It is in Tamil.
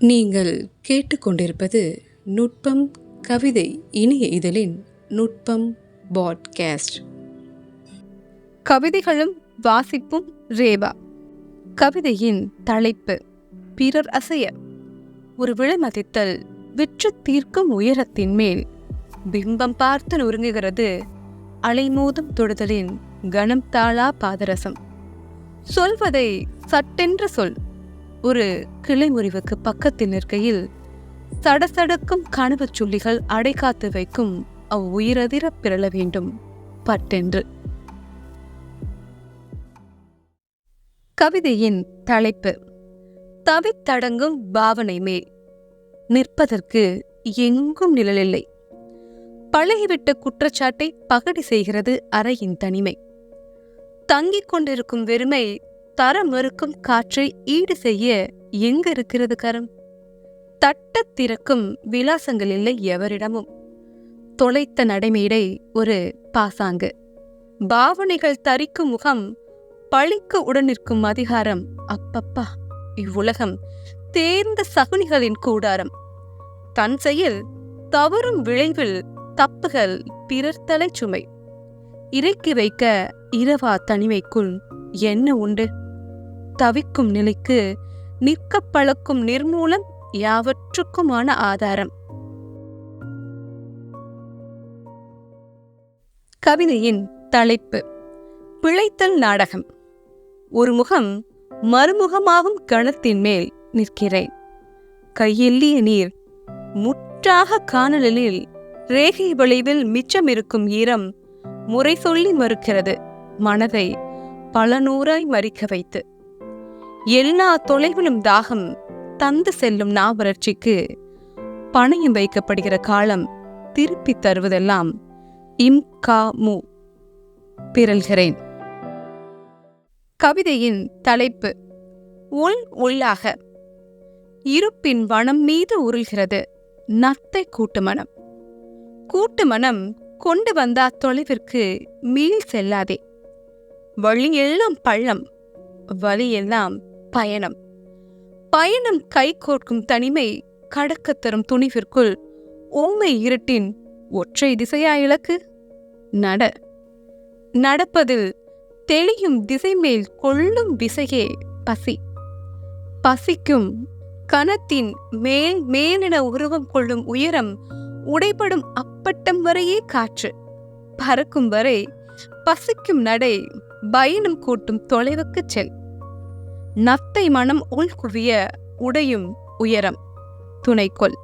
நீங்கள் கேட்டுக்கொண்டிருப்பது நுட்பம் கவிதை இணைய இதழின் நுட்பம் பாட்காஸ்ட். கவிதைகளும் வாசிப்பும் ரேவா. கவிதையின் தலைப்பு பிறர் அசைய. ஒரு விலைமதித்தல் விற்று தீர்க்கும் உயரத்தின் மேல் பிம்பம் பார்த்து நொறுங்குகிறது அலைமோதும் தொடுதலின் கணம் தாளா பாதரசம். சொல்வதை சட்டென்ற சொல். ஒரு கிளை முறிவுக்கு பக்கத்தில் நிற்கையில் சடசடக்கும் கனவுச் சுள்ளிகள் அடைகாத்து வைக்கும் அவ் உயிரதிர பிறழ வேண்டும். பட்டென்று. கவிதையின் தலைப்பு. தவித்தடங்கும் பாவனை மேல். நிற்பதற்கு எங்கும் நிழலில்லை. பழகிவிட்ட குற்றச்சாட்டை பகடி செய்கிறது அறையின் தனிமை. தங்கிக் கொண்டிருக்கும் வெறுமை தர மறுக்கும் காற்றை ஈடு செய்ய எங்க இருக்கிறது கரம்? தட்டத் திறக்கும் விலாசங்கள் இல்லை எவரிடமும். தொலைத்த நடைமேடை ஒரு பாசாங்கு. பாவனைகள் தரிக்கும் முகம் பழிக்கு உடனிருக்கும் அதிகாரம். அப்பப்பா இவ்வுலகம் தேர்ந்த சகுனிகளின் கூடாரம். தன் செயல் தவறும் விளைவில் தப்புகள் பிறர் தலை சுமை. இறக்கி வைக்க இரவா தனிமைக்குள் என்ன உண்டு? தவிக்கும் நிலைக்கு நிற்கப் பழக்கும் நிர்மூலம் யாவற்றுக்குமான ஆதாரம். கவிதையின் தலைப்பு பிழைத்தல் நாடகம் ஒரு முகம் மறுமுகமாகும் கணத்தின் மேல் நிற்கிறேன். கையெல்லிய நீர் முற்றாக காணலில் ரேகை வளைவில் மிச்சமிருக்கும் ஈரம் முறை சொல்லி மறுக்கிறது. மனதை பல நூறாய் மறிக்க வைத்து எல்லா தொலைவிலும் தாகம் தந்து செல்லும் நாவரட்சிக்கு பணயம் வைக்கப்படுகிற காலம் திருப்பித் தருவதெல்லாம் இம் கா மு. பிறல்கிறேன். கவிதையின் தலைப்பு உள் உள்ளாக. இருப்பின் வனம் மீது உருள்கிறது நத்தை கூட்டு மனம். கூட்டு மனம் கொண்டு வந்தா தொலைவிற்கு மீள் செல்லாதே. வழியெல்லாம் பள்ளம் வழியெல்லாம் பயணம். பயணம் கை கோர்க்கும் தனிமை கடக்கத் தரும் துணிவிற்குள் ஊமை இருட்டின் ஒற்றை திசையா இலக்கு? நட. நடப்பதில் தெளியும் திசை மேல் கொள்ளும் விசையே பசி. பசிக்கும் கணத்தின் மேல் மேலென உருவம் கொள்ளும் உயரம் உடைபடும் அப்பட்டம் வரையே காற்று. பறக்கும் வரை பசிக்கும் நடை பயணம் கூட்டும் தொலைவுக்குச் செல். நத்தை மனம் உள்குவிய உடையும் உயரம். துணைக்கொள்.